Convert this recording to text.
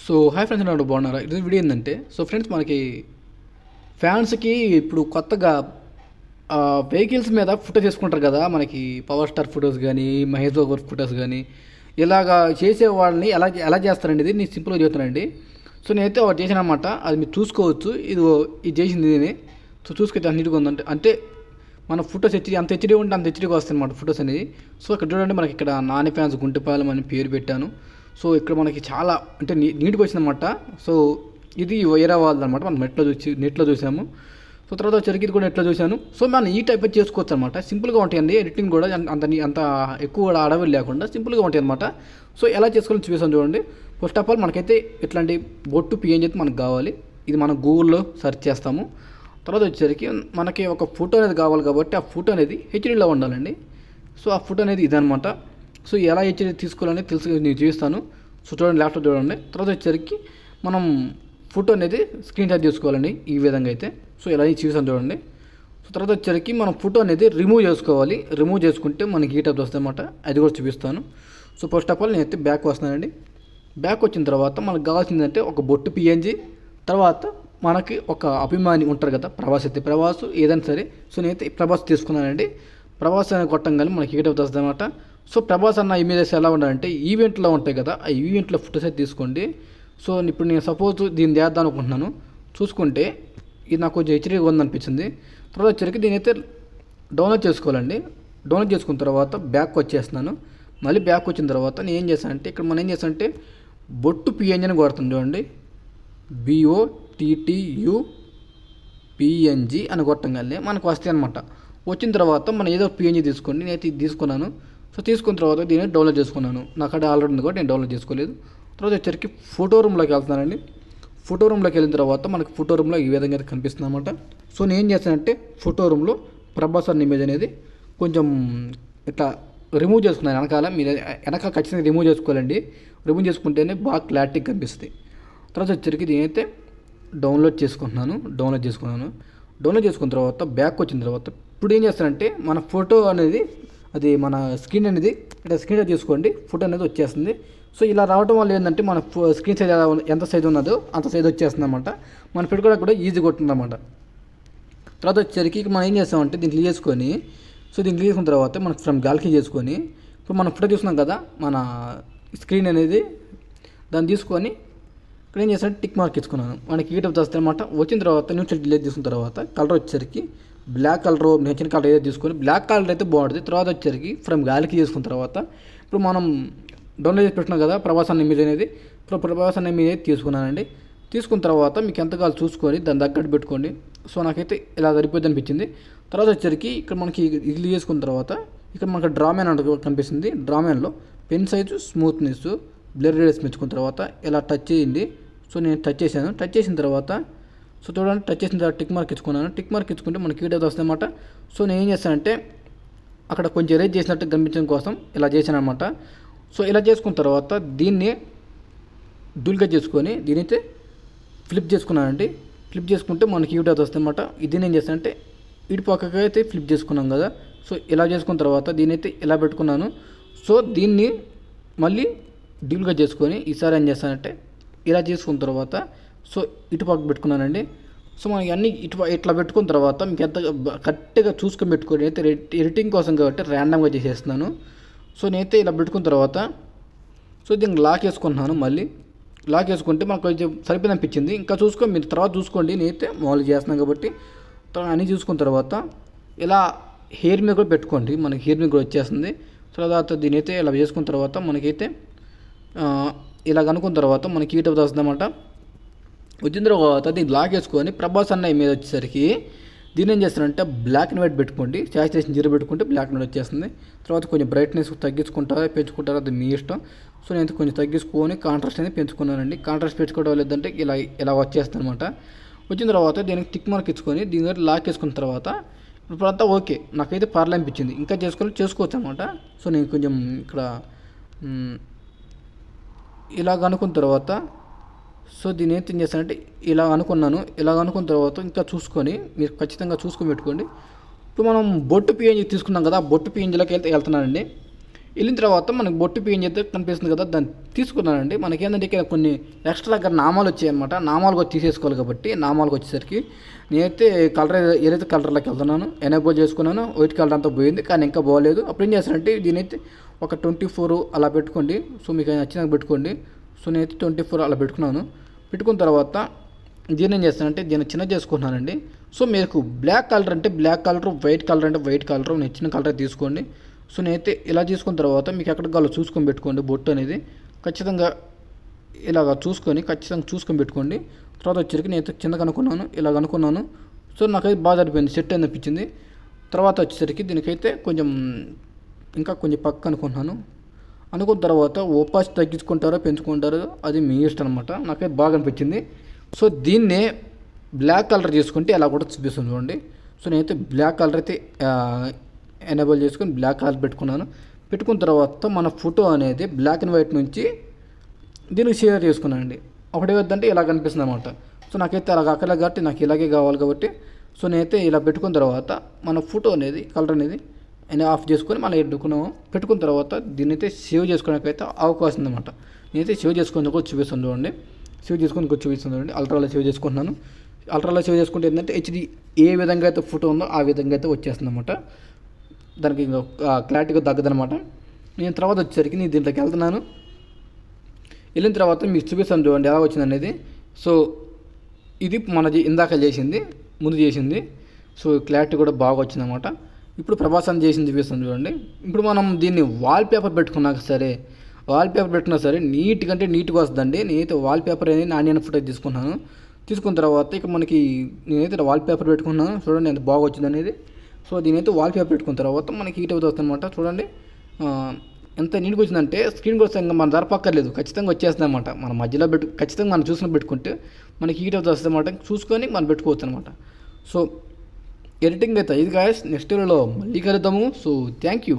So hi friends నాడు బాగున్నారా? ఇది వీడియో ఏంటంటే సో ఫ్రెండ్స్ మనకి ఫ్యాన్స్కి ఇప్పుడు కొత్తగా వెహికల్స్ మీద ఫోటో చేసుకుంటారు కదా మనకి పవర్ స్టార్ ఫొటోస్ కానీ మహేష్ బాబు ఫొటోస్ కానీ ఇలాగా చేసే వాళ్ళని ఎలా ఎలా చేస్తారండి ఇది నేను సింపుల్గా చెబుతానండి సో నేనైతే ఒకటి చేశాను అనమాట అది మీరు చూసుకోవచ్చు. ఇది ఇది చేసింది ఇది సో చూసుకుంటే అన్నిటిగా ఉందంటే అంటే మన ఫొటోస్ హెచ్డి అంత హెచ్డి ఉంటే అంత హెచ్డిగా వస్తాయి అనమాట ఫొటోస్ అనేది. సో ఇక్కడ చూడండి మనకి ఇక్కడ నాని ఫ్యాన్స్ గుంటిపాలెం అని పేరు పెట్టాను. సో ఇక్కడ మనకి చాలా అంటే నీ నీట్గా వచ్చిందన్నమాట సో ఇది వేరే వాళ్ళదనమాట మనం నెట్లో చూసి నెట్లో చూసాము. సో తర్వాత వచ్చరికి ఇది కూడా నెట్లో చూశాను సో మనం ఈ టైప్ చేసుకోవచ్చు అనమాట సింపుల్గా ఉంటాయండి. ఎడిటింగ్ కూడా అంత- అంత ఎక్కువ కూడా అడవులు లేకుండా సింపుల్గా ఉంటాయి అనమాట సో ఎలా చేసుకోవాలని చూపిస్తాను చూడండి. ఫస్ట్ ఆఫ్ ఆల్ మనకైతే ఇట్లాంటి బొట్టు పిఎన్జి అయితే మనకు కావాలి. ఇది మనం గూగుల్లో సెర్చ్ చేస్తాము. తర్వాత వచ్చేసరికి మనకి ఒక ఫోటో అనేది కావాలి కాబట్టి ఆ ఫోటో అనేది హెచ్డీలో ఉండాలండి. సో ఆ ఫోటో అనేది ఇదనమాట సో ఎలా హెచ్చరిక తీసుకోవాలని తెలుసు నేను చూపిస్తాను. సో చూడండి ల్యాప్టాప్ చూడండి. తర్వాత వచ్చేసరికి మనం ఫోటో అనేది స్క్రీన్ షాట్ చేసుకోవాలండి ఈ విధంగా అయితే. సో ఇలా చూసాను చూడండి. సో తర్వాత వచ్చేసరికి మనం ఫోటో అనేది రిమూవ్ చేసుకోవాలి. రిమూవ్ చేసుకుంటే మనకి ఈ టైప్ వస్తాయన్నమాట అది కూడా చూపిస్తాను. సో ఫస్ట్ ఆఫ్ ఆల్ నేనైతే బ్యాక్ వస్తానండి బ్యాక్ వచ్చిన తర్వాత మనకు కావాల్సిందంటే ఒక బొట్టు పిఎన్జి తర్వాత మనకి ఒక అభిమాని ఉంటారు కదా ప్రభాస్ అయితే. ప్రభాస్ ఏదైనా సరే. సో నేనైతే ప్రభాస్ తీసుకున్నానండి. ప్రభాస్ అనే కొట్టంగానే మనకి ఈట వస్తుంది అనమాట సో ప్రభాస్ అన్న ఇమేజెస్ ఎలా ఉండాలంటే ఈవెంట్లో ఉంటాయి కదా ఆ ఈవెంట్లో ఫొటోస్ అయితే తీసుకోండి. సో ఇప్పుడు నేను సపోజ్ దీన్ని చేద్దాం అనుకుంటున్నాను. చూసుకుంటే ఇది నాకు కొంచెం హెచ్చరిక ఉందనిపించింది. తర్వాత వచ్చరికి దీని అయితే డౌన్లోడ్ చేసుకోవాలండి. డౌన్లోడ్ చేసుకున్న తర్వాత బ్యాక్ వచ్చేస్తున్నాను. మళ్ళీ బ్యాక్ వచ్చిన తర్వాత నేను ఏం చేశానంటే ఇక్కడ మనం ఏం చేస్తానంటే బొట్టు పిఎన్జి అని కొడుతుంది చూడండి. బిఓ టీటీయు పిఎన్జి అని కొట్టంగానే మనకు వస్తాయి అనమాట వచ్చిన తర్వాత మనం ఏదో పిఎన్జి తీసుకోండి. నేనైతే ఇది తీసుకున్నాను. సో తీసుకున్న తర్వాత దీన్ని డౌన్లోడ్ చేసుకున్నాను. నా కాడ ఆల్రెడీ ఉంది కూడా నేను డౌన్లోడ్ చేసుకోలేదు. తర్వాత వచ్చరికి ఫోటో రూమ్లోకి వెళ్తున్నానండి. ఫోటో రూమ్లోకి వెళ్ళిన తర్వాత మనకు ఫోటో రూమ్లో ఈ విధంగా అయితే కనిపిస్తుంది అనమాట సో నేను ఏం చేస్తానంటే ఫోటో రూమ్లో ప్రభాస్ అన్న ఇమేజ్ అనేది కొంచెం ఇట్లా రిమూవ్ చేసుకున్నాను. వెనకాల మీరు వెనక ఖచ్చితంగా రిమూవ్ చేసుకోవాలండి. రిమూవ్ చేసుకుంటేనే బాగా క్లారిటీ కనిపిస్తుంది. తర్వాత వచ్చరికి దీనైతే డౌన్లోడ్ చేసుకుంటున్నాను. డౌన్లోడ్ చేసుకున్నాను. డౌన్లోడ్ చేసుకున్న తర్వాత బ్యాక్ వచ్చిన తర్వాత ఇప్పుడు ఏం చేస్తానంటే మన ఫోటో అనేది అది మన స్క్రీన్ అనేది ఇట్లా స్క్రీన్ షాట్ తీసుకోండి ఫోటో అనేది వచ్చేస్తుంది. సో ఇలా రావడం వల్ల ఏంటంటే మన స్క్రీన్ సైజ్ ఎంత సైజ్ ఉన్నదో అంత సైజ్ వచ్చేస్తుంది అనమాట మన పెట్టుకోవడం కూడా ఈజీగా ఉంటుంది అనమాట తర్వాత వచ్చేసరికి ఇక మనం ఏం చేస్తామంటే దీన్ని క్లియర్ చేసుకొని సో దీన్ని క్లియర్ చేసుకున్న తర్వాత మనం ఫ్రమ్ గాలికి చేసుకొని ఇప్పుడు మనం ఫోటో చూస్తున్నాం కదా మన స్క్రీన్ అనేది దాన్ని తీసుకొని ఇక్కడ ఏం చేస్తాను టిక్ మార్క్ ఇచ్చుకున్నాను మనకి ఈ టైప్ వస్తే అనమాట వచ్చిన తర్వాత న్యూట్రల్ డిలీట్ తీసుకున్న తర్వాత కలర్ వచ్చేసరికి బ్లాక్ కలర్ నచ్చిన కలర్ ఏదో తీసుకొని బ్లాక్ కలర్ అయితే బాగుంటుంది. తర్వాత వచ్చేసరికి ఫ్రమ్ గాలికి చేసుకున్న తర్వాత ఇప్పుడు మనం డౌన్లోడ్ చేసి పెట్టినాం కదా ప్రభాస్ అన్న ఇమేజ్ అనేది. ఇప్పుడు ప్రభాస్ అన్న ఇమేజ్ అయితే తీసుకున్నానండి. తీసుకున్న తర్వాత మీకు ఎంత కావాలి చూసుకొని దాని తగ్గట్టు పెట్టుకోండి. సో నాకైతే ఇలా సరిపోద్ది అనిపించింది. తర్వాత వచ్చేసరికి ఇక్కడ మనకి ఇది చేసుకున్న తర్వాత ఇక్కడ మనకి డ్రామెన్ అంటే కనిపిస్తుంది. డ్రామెన్లో pen size smoothness blur radius మెచ్చుకున్న తర్వాత ఇలా టచ్ చేయండి. సో నేను టచ్ చేశాను. టచ్ చేసిన తర్వాత సో చూడండి టచ్ చేసిన తర్వాత టిక్ మార్క్ ఇచ్చుకున్నాను టిక్ మార్క్ ఇచ్చుకుంటే మనకి వీడియోస్ అయితే వస్తుందన్నమాట. సో నేను ఏం చేస్తానంటే అక్కడ కొంచెం ఎరేజ్ చేసినట్టు కనిపించడం కోసం ఇలా చేశాను అనమాట సో ఇలా చేసుకున్న తర్వాత దీన్ని డూల్గా చేసుకొని దీనైతే ఫ్లిప్ చేసుకున్నానండి. ఫ్లిప్ చేసుకుంటే మనకి యూట్ అయితే వస్తుందన్నమాట. ఇది నేను చేస్తానంటే ఇటు పక్కకి అయితే ఫ్లిప్ చేసుకున్నాం కదా. సో ఇలా చేసుకున్న తర్వాత దీని అయితే ఇలా పెట్టుకున్నాను. సో దీన్ని మళ్ళీ డీల్గా చేసుకొని ఈసారి ఏం చేస్తానంటే ఇలా చేసుకున్న తర్వాత సో ఇటు పక్క పెట్టుకున్నానండి. సో మనం ఇవన్నీ ఇటు ఇట్లా పెట్టుకున్న తర్వాత మీకు ఎంత కరెక్ట్గా చూసుకొని పెట్టుకొని అయితే ఎడిటింగ్ కోసం కాబట్టి ర్యాండమ్గా చేసేస్తున్నాను. సో నేనైతే ఇలా పెట్టుకున్న తర్వాత సో దీనికి లాక్ వేసుకుంటున్నాను మళ్ళీ. లాక్ వేసుకుంటే మనకు కొంచెం సరిపోయింది అనిపించింది. ఇంకా చూసుకొని మీరు తర్వాత చూసుకోండి. నేనైతే మామూలుగా చేస్తున్నాను కాబట్టి తర్వాత అన్నీ చూసుకున్న తర్వాత ఇలా హెయిర్ మీద కూడా పెట్టుకోండి. మనకి హెయిర్ మీద కూడా వచ్చేస్తుంది. తర్వాత దీని అయితే ఇలా చేసుకున్న తర్వాత మనకైతే ఇలా కనుక్కున్న తర్వాత మనకి ఈట వస్తుంది వస్తుందన్నమాట వచ్చిన తర్వాత దీన్ని లాక్ వేసుకొని ప్రభాస్ అన్నయ్య మీద వచ్చేసరికి దీన్ని ఏం చేస్తారంటే బ్లాక్ అండ్ వైట్ పెట్టుకోండి. శాచురేషన్ జీరో పెట్టుకుంటే బ్లాక్ అండ్ వైట్ వచ్చేస్తుంది. తర్వాత కొంచెం బ్రైట్నెస్ తగ్గించుకుంటారా పెంచుకుంటారా అది మీ ఇష్టం. సో నేను కొంచెం తగ్గించుకొని కాంట్రాస్ట్ అనేది పెంచుకున్నానండి. కాంట్రాస్ట్ పెంచుకోవడం లేదంటే ఇలా ఇలా వచ్చేస్తుంది అనమాట వచ్చిన తర్వాత దీనికి టిక్ మార్క్ ఇచ్చుకొని దీని దగ్గర లాక్ వేసుకున్న తర్వాత ఇప్పుడంతా ఓకే నాకైతే పర్లే అనిపించింది. ఇంకా చేసుకోవాలి చేసుకోవచ్చు అనమాట సో నేను కొంచెం ఇక్కడ ఇలా అనుకున్న తర్వాత సో దీన్ని ఏం చేస్తానంటే ఇలా అనుకున్నాను. ఇలా అనుకున్న తర్వాత ఇంకా చూసుకొని మీరు ఖచ్చితంగా చూసుకొని పెట్టుకోండి. ఇప్పుడు మనం బొట్టు పిఎన్జీ తీసుకున్నాం కదా ఆ బొట్టు పిఎన్జీలోకి వెళ్తే వెళ్తున్నానండి. వెళ్ళిన తర్వాత మనకి బొట్టు పిఎన్జీ అయితే కనిపిస్తుంది కదా దాన్ని తీసుకున్నానండి. మనకి ఏంటంటే ఇక్కడ కొన్ని ఎక్స్ట్రా దగ్గర నామాలు వచ్చాయన్నమాట. నామాలు కూడా తీసేసుకోవాలి కాబట్టి నామాలకు వచ్చేసరికి నేనైతే కలర్ ఏదైతే కలర్లోకి వెళ్తున్నాను. ఎనేబుల్ చేసుకున్నాను. వైట్ కలర్ అంతా పోయింది కానీ ఇంకా బాగోలేదు. అప్పుడు ఏం చేస్తానంటే దీనైతే ఒక ట్వంటీ ఫోర్ అలా పెట్టుకోండి. సో మీకు నచ్చినాక పెట్టుకోండి. సో నేనైతే ట్వంటీ ఫోర్ అలా పెట్టుకున్నాను. పెట్టుకున్న తర్వాత దీన్ని ఏం చేస్తానంటే దీన్ని చిన్న చేసుకుంటున్నానండి. సో మీకు బ్లాక్ కలర్ అంటే బ్లాక్ కలర్ వైట్ కలర్ అంటే వైట్ కలర్ నచ్చిన కలర్ తీసుకోండి. సో నేనైతే ఇలా తీసుకున్న తర్వాత మీకు ఎక్కడ కావాలో చూసుకొని పెట్టుకోండి బొట్టు అనేది. ఖచ్చితంగా ఇలాగ చూసుకొని ఖచ్చితంగా చూసుకొని పెట్టుకోండి. తర్వాత వచ్చరికి నేనైతే చిన్నగా కనుక్కున్నాను ఇలా కనుక్కున్నాను సో నాకైతే బాగా సరిపోయింది సెట్ అనిపించింది. తర్వాత వచ్చేసరికి దీనికైతే కొంచెం ఇంకా కొంచెం పక్క అనుకుంటున్నాను. అనుకున్న తర్వాత ఓపాస్ తగ్గించుకుంటారో పెంచుకుంటారో అది మీ ఇష్టం అనమాట నాకైతే బాగా అనిపించింది. సో దీన్నే బ్లాక్ కలర్ చేసుకుంటే అలా కూడా చూపిస్తుంది చూడండి. సో నేనైతే బ్లాక్ కలర్ అయితే ఎనేబుల్ చేసుకొని బ్లాక్ కలర్ పెట్టుకున్నాను. పెట్టుకున్న తర్వాత మన ఫోటో అనేది బ్లాక్ అండ్ వైట్ నుంచి దీనికి షేర్ చేసుకున్నానండి. ఒకటి వద్దంటే ఇలా కనిపిస్తుంది అనమాట సో నాకైతే అలా కాకలేదు కాబట్టి నాకు ఇలాగే కావాలి కాబట్టి. సో నేనైతే ఇలా పెట్టుకున్న తర్వాత మన ఫోటో అనేది కలర్ అనేది అని ఆఫ్ చేసుకొని మళ్ళీ పెట్టుకున్నాము పెట్టుకున్న తర్వాత దీన్ని అయితే సేవ్ చేసుకోవడానికి అయితే అవకాశం ఉందన్నమాట నేనైతే సేవ్ చేసుకుని కూడా చూపిస్తాను చూడండి. సేవ్ చేసుకొని కూడా చూపిస్తాను చూడండి. అల్ట్రాలో సేవ్ చేసుకుంటున్నాను. అల్ట్రాలో సేవ్ చేసుకుంటే ఏంటంటే హెచ్డి ఏ విధంగా అయితే ఫోటో ఉందో ఆ విధంగా అయితే వచ్చేస్తుంది అనమాట దానికి ఇంకా క్లారిటీగా తగ్గదనమాట నేను తర్వాత వచ్చేసరికి నేను దీంట్లోకి వెళ్తున్నాను. వెళ్ళిన తర్వాత మీకు చూపిస్తాను చూడండి ఎలా వచ్చింది అనేది సో ఇది మనది ఇందాక చేసింది ముందు చేసింది. సో క్లారిటీ కూడా బాగా వచ్చిందన్నమాట. ఇప్పుడు ప్రభాసం చేసింది చూపిస్తుంది చూడండి. ఇప్పుడు మనం దీన్ని వాల్ పేపర్ పెట్టుకున్నాక సరే వాల్ పేపర్ పెట్టుకున్నా సరే నీట్గా అంటే నీట్గా వస్తుందండి. నేనైతే వాల్పేపర్ అనేది నాణ్యన ఫోటో తీసుకున్నాను. తీసుకున్న తర్వాత ఇక మనకి నేనైతే వాల్ పేపర్ పెట్టుకున్నాను. చూడండి ఎంత బాగా వచ్చింది అనేది. సో దీనైతే వాల్పేపర్ పెట్టుకున్న తర్వాత మనకి హీట్ అవుతుంది అనమాట చూడండి. ఎంత నీట్గా వచ్చిందంటే స్క్రీన్ కోసం ఇంకా మన జరపక్కర్లేదు. ఖచ్చితంగా వచ్చేస్తుంది అనమాట మన మధ్యలో పెట్టు ఖచ్చితంగా మనం చూసుకుని పెట్టుకుంటే మనకి హీట్ అవుతుంది వస్తుంది అనమాట చూసుకొని మనం పెట్టుకోవచ్చు అనమాట సో ఎడిటింగ్ అయితే ఇది గాయస్ నెక్స్ట్ వీడియోలో మళ్ళీ కలుద్దాము. So thank you